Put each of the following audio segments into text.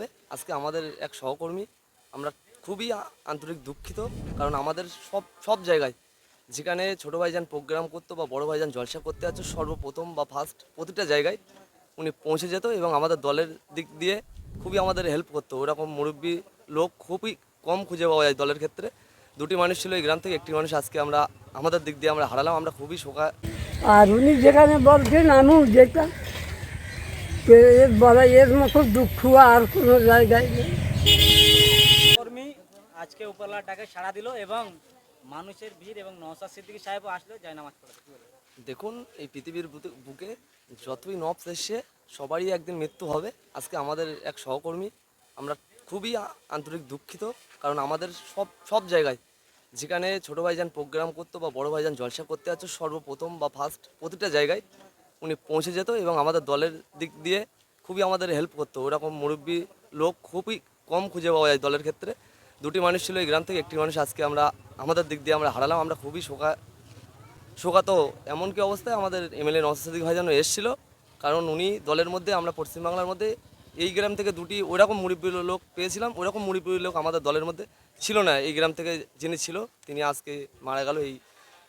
হবে। আজকে আমাদের এক সহকর্মী, আমরা খুবই আন্তরিক দুঃখিত, কারণ আমাদের সব সব জায়গায় যেখানে ছোটো ভাইজান প্রোগ্রাম করতো বা বড় ভাইজান জলসা করতে যাচ্ছে, সর্বপ্রথম বা ফার্স্ট প্রতিটা জায়গায় উনি পৌঁছে যেত এবং আমাদের দলের দিক দিয়ে খুবই আমাদের হেল্প করতো। ওরকম মুরব্বী লোক খুবই কম খুঁজে পাওয়া যায় দলের ক্ষেত্রে। দুটি মানুষ ছিল এই গ্রাম থেকে, একটি মানুষ আজকে আমরা, আমাদের দিক দিয়ে আমরা হারালাম, আমরা খুবই শোকা আর উনি যেখানে বলছেন, আমিও যেটা এর বলা এর মতো দুঃখ আর কোনো জায়গায় নেই। কর্মী আজকে উপরলার ডাকে সাড়া দিল এবং মানুষের ভিড় এবং নওসাদ সিদ্দিকী সাহেবও আসলো যায় নামাজ পড়াতে। দেখুন এই পৃথিবীর বুকে যতই নবস এসছে সবারই একদিন মৃত্যু হবে। আজকে আমাদের এক সহকর্মী আমরা খুবই আন্তরিক দুঃখিত কারণ আমাদের সব সব জায়গায় যেখানে ছোটো ভাইজান প্রোগ্রাম করতো বা বড় ভাইজান জলসা করতে যাচ্ছে সর্বপ্রথম বা ফার্স্ট প্রতিটা জায়গায় উনি পৌঁছে যেত এবং আমাদের দলের দিক দিয়ে খুবই আমাদের হেল্প করতো। ওরকম মুরব্বী লোক খুবই কম খুঁজে পাওয়া যায় দলের ক্ষেত্রে। দুটি মানুষ ছিল এই গ্রাম থেকে, একটি মানুষ আজকে আমরা, আমাদের দিক দিয়ে আমরা হারালাম। আমরা খুবই শোকা, শোকাতো এমনকি অবস্থায় আমাদের এমএলএ নওসাদ ভাই যেন এসেছিল। কারণ উনি দলের মধ্যে, আমরা পশ্চিমবাংলার মধ্যে, এই গ্রাম থেকে দুটি ওইরকম মুড়িপুরি লোক পেয়েছিলাম। ওইরকম মুড়িপুরি লোক আমাদের দলের মধ্যে ছিল না। এই গ্রাম থেকে যিনি ছিল, তিনি আজকে মারা গেল। এই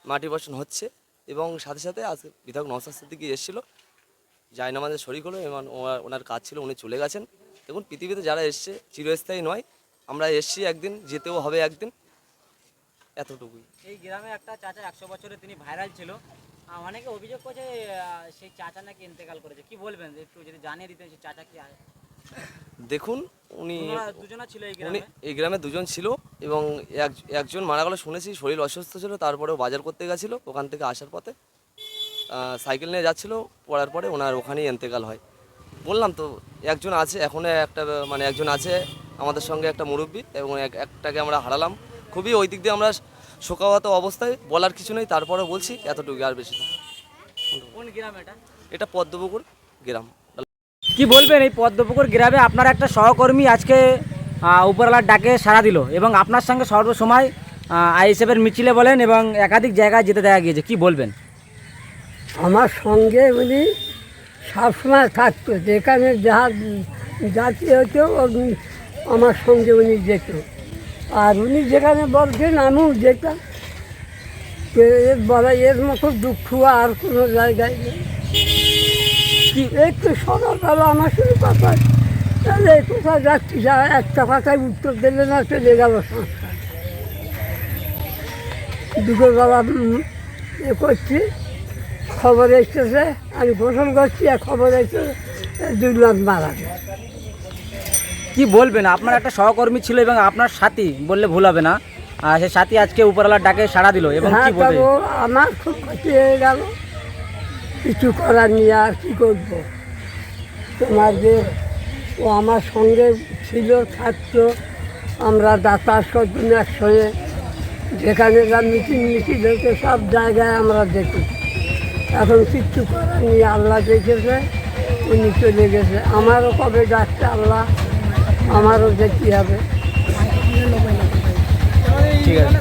মাটি বর্ষণ হচ্ছে। এবং সাথে সাথে আজকে বিধায়ক নওসাদ সিদ্দিকি এসেছিল। জায়নামাজের শরিক হলো, এবং ওনার- কাজ ছিল, উনি চলে গেছেন। দেখুন, পৃথিবীতে যারা এসছে, চিরস্থায়ী নয়। আমরা এসছি একদিন, যেতেও হবে একদিন। এতটুকুই। এই গ্রামে একটা চাচা একশো বছরে তিনি ভাইরাল ছিল। অনেকে অভিযোগ করছে সেই চাচা নাকি ইন্তেকাল করেছে। কি বলবেন? একটু যদি জানিয়ে দিতেন, সেই চাচা কি দেখুন উনি দুজনা ছিল এই উনি গ্রামে। এই গ্রামে দুজন ছিল এবং এক একজন মারা গেল শুনেছি শরীর অসুস্থ ছিল তারপরেও বাজার করতে গেছিল ওখান থেকে আসার পথে। সাইকেল নিয়ে যাচ্ছিল পড়ার পরে ওনার ওখানেই এন্তেকাল হয়। বললাম তো একজন আছে এখনও একটা মানে একজন আছে আমাদের সঙ্গে একটা মুরব্বী এবং এক- একটাকে আমরা হারালাম। খুবই ওই দিক দিয়ে আমরা শোকাহত অবস্থায় বলার কিছু নেই তারপরে বলছি এতটুকু আর বেশি। না কোন গ্রাম এটা? এটা পদ্মপুকুর গ্রাম। কি বলবেন, এই পদ্মপুকুর গ্রামে আপনার একটা সহকর্মী আজকে উপরওয়ালার ডাকে সাড়া দিল এবং আপনার সঙ্গে সর্বসময় আইএসএফের মিছিলে বলেন এবং একাধিক জায়গায় যেতে দেখা গিয়েছে, কি বলবেন? আমার সঙ্গে উনি সবসময় থাকতো, যেখানে যাহা জাতি হতো আমার সঙ্গে উনি যেত। আর উনি যেখানে বলছেন আমিও যেতাম। এর বলা, এর মতো দুঃখ আর কোনো জায়গায় নেই। একটু সকালবেলা আমার সঙ্গে কথা তাহলে কোথায় যাচ্ছি? যা একটা কথায় উত্তর দিলে না চলে গেল দুপুরবেলা উম, এ করছি খবর এসেছে আমি গোসল করছি আর খবর এসেছে দুই লাখ মারা কি বলবেন? আপনার একটা সহকর্মী ছিল এবং আপনার সাথী বললে ভুল হবে না। আর সেই সাথী আজকে উপরওয়ালার ডাকে সাড়া দিল এবং হ্যাঁ কি বলবেন আমার খুব ক্ষতি হয়ে গেল। কিছু করার নিয়ে আর কী করব? তোমার যে ও আমার সঙ্গে ছিল, থাকতো। আমরা যাতায়াত করতাম একসঙ্গে। যেখানে যা মিটিং মিটিং হতো সব জায়গায় আমরা দেখি। এখন কিচ্ছু করার নিয়ে আল্লাহ দেখেছে, উনি চলে গেছে। আমারও কবে ডাকছে আল্লাহ? আমারও দেখতে হবে। ঠিক আছে।